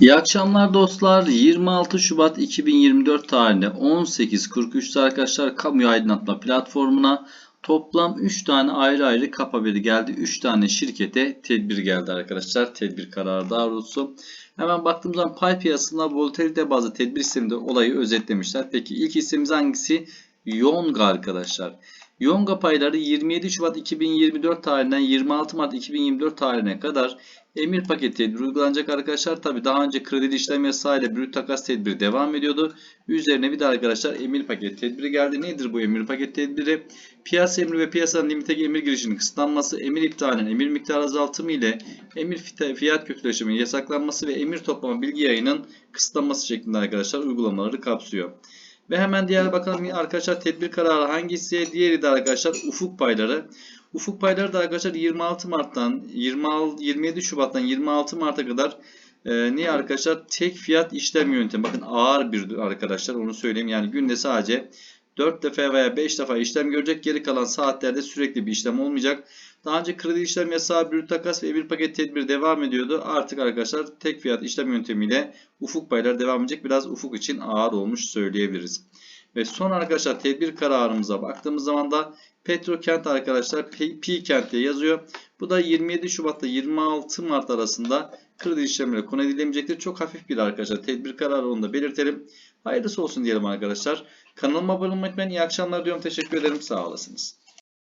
İyi akşamlar dostlar. 26 Şubat 2024 tarihinde 18.43'te arkadaşlar kamu aydınlatma platformuna toplam 3 tane ayrı ayrı kap haberi geldi. 3 tane şirkete tedbir geldi arkadaşlar. Tedbir kararı daha doğrusu. Hemen baktığımız zaman pay piyasasında volatilite bazı tedbir sisteminde olayı özetlemişler. Peki ilk hissemiz hangisi? Yonga arkadaşlar. Yonga payları 27 Şubat 2024 tarihinden 26 Mart 2024 tarihine kadar emir paket tedbiri uygulanacak arkadaşlar. Tabi daha önce kredi işlem yasağı ile brüt takas tedbiri devam ediyordu. Üzerine bir de arkadaşlar emir paket tedbiri geldi. Nedir bu emir paket tedbiri? Piyasa emri ve piyasanın limiteki emir girişinin kısıtlanması, emir iptalinin emir miktarı azaltımı ile emir fiyat kötüleşiminin yasaklanması ve emir toplama bilgi yayının kısıtlanması şeklinde arkadaşlar uygulamaları kapsıyor. Ve hemen diğer bakalım arkadaşlar tedbir kararı hangisi? Diğeri de arkadaşlar ufuk payları. Ufuk payları da arkadaşlar 26 Mart'tan 26, 27 Şubat'tan 26 Mart'a kadar e, niye arkadaşlar? Tek fiyat işlem yöntemi. Bakın ağır bir arkadaşlar onu söyleyeyim. Yani günde sadece 4 defa veya 5 defa işlem görecek. Geri kalan saatlerde sürekli bir işlem olmayacak. Daha önce kredi işlem yasağı, brüt takas ve bir paket tedbir devam ediyordu. Artık arkadaşlar tek fiyat işlem yöntemiyle ufuk payları devam edecek. Biraz ufuk için ağır olmuş söyleyebiliriz. Ve son arkadaşlar tedbir kararımıza baktığımız zaman da Petrokent arkadaşlar P, P kent diye yazıyor. Bu da 27 Şubat'ta 26 Mart arasında kredi işlemleri konu edilemeyecektir. Çok hafif bir arkadaşlar tedbir kararı onu da belirtelim. Hayırlısı olsun diyelim arkadaşlar. Kanalıma abone olmayı unutmayın. İyi akşamlar diyorum. Teşekkür ederim. Sağ olasınız.